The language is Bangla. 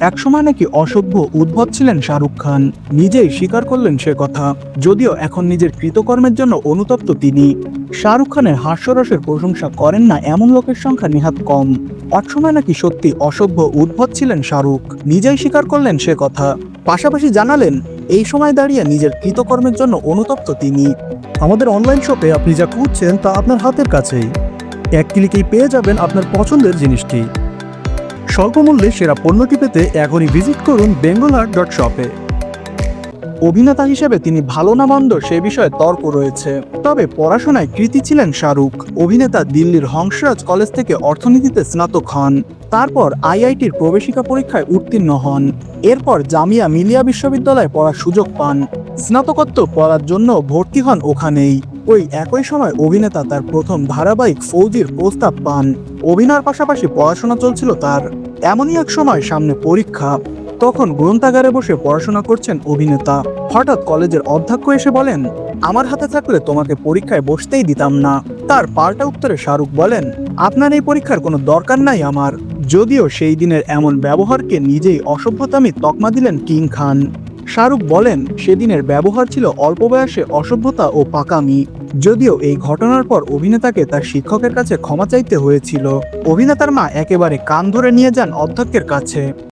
একসময় নাকি অসভ্য উদ্ভব ছিলেন শাহরুখ খান। নিজেই স্বীকার করলেন সে কথা। যদিও এখন নিজের কৃতকর্মের জন্য অনুতপ্ত তিনি। শাহরুখ খানের হাস্যরসের প্রশংসা করেন না এমন লোকের সংখ্যা নিহাত কম। একসময় নাকি সত্যি অসভ্য উদ্ভট ছিলেন শাহরুখ। নিজেই স্বীকার করলেন সে কথা। পাশাপাশি জানালেন, এই সময় দাঁড়িয়ে নিজের কৃতকর্মের জন্য অনুতপ্ত তিনি। আমাদের অনলাইন শপে আপনি যা খুঁজছেন তা আপনার হাতের কাছেই। এক ক্লিকেই পেয়ে যাবেন আপনার পছন্দের জিনিসটি। স্বল্প মূল্যে সেরা পণ্যটি পেতে এখনই ভিজিট করুন বেঙ্গল আর্ট ডট শপে অভিনেতা হিসেবে তিনি ভালো না মন্দ সে বিষয়ে তর্ক রয়েছে। তবে পড়াশোনায় কৃতি ছিলেন শাহরুখ। অভিনেতা দিল্লির হংসরাজ কলেজ থেকে অর্থনীতিতে স্নাতক হন। তারপর আইআইটির প্রবেশিকা পরীক্ষায় উত্তীর্ণ হন। এরপর জামিয়া মিলিয়া বিশ্ববিদ্যালয়ে পড়ার সুযোগ পান। স্নাতকোত্তর পড়ার জন্য ভর্তি হন ওখানেই। ওই একই সময় অভিনেতা তার প্রথম ধারাবাহিক ফৌজির প্রস্তাব পান। অভিনয়ের পাশাপাশি পড়াশোনা চলছিল তার। এমনই এক সময় সামনে পরীক্ষা। তখন গ্রন্থাগারে বসে পড়াশোনা করছেন অভিনেতা। হঠাৎ কলেজের অধ্যক্ষ এসে বলেন, আমার হাতে থাকলে তোমাকে পরীক্ষায় বসতেই দিতাম না। তার পাল্টা উত্তরে শাহরুখ বলেন, আপনার এই পরীক্ষার কোনো দরকার নাই আমার। যদিও সেই দিনের এমন ব্যবহারকে নিজেই অসভ্যতামি তকমা দিলেন কিং খান। শাহরুখ বলেন, সেদিনের ব্যবহার ছিল অল্প বয়সে অসভ্যতা ও পাকামি। যদিও এই ঘটনার পর অভিনেতাকে তার শিক্ষকের কাছে ক্ষমা চাইতে হয়েছিল। অভিনেতার মা একেবারে কান ধরে নিয়ে যান অধ্যক্ষের কাছে।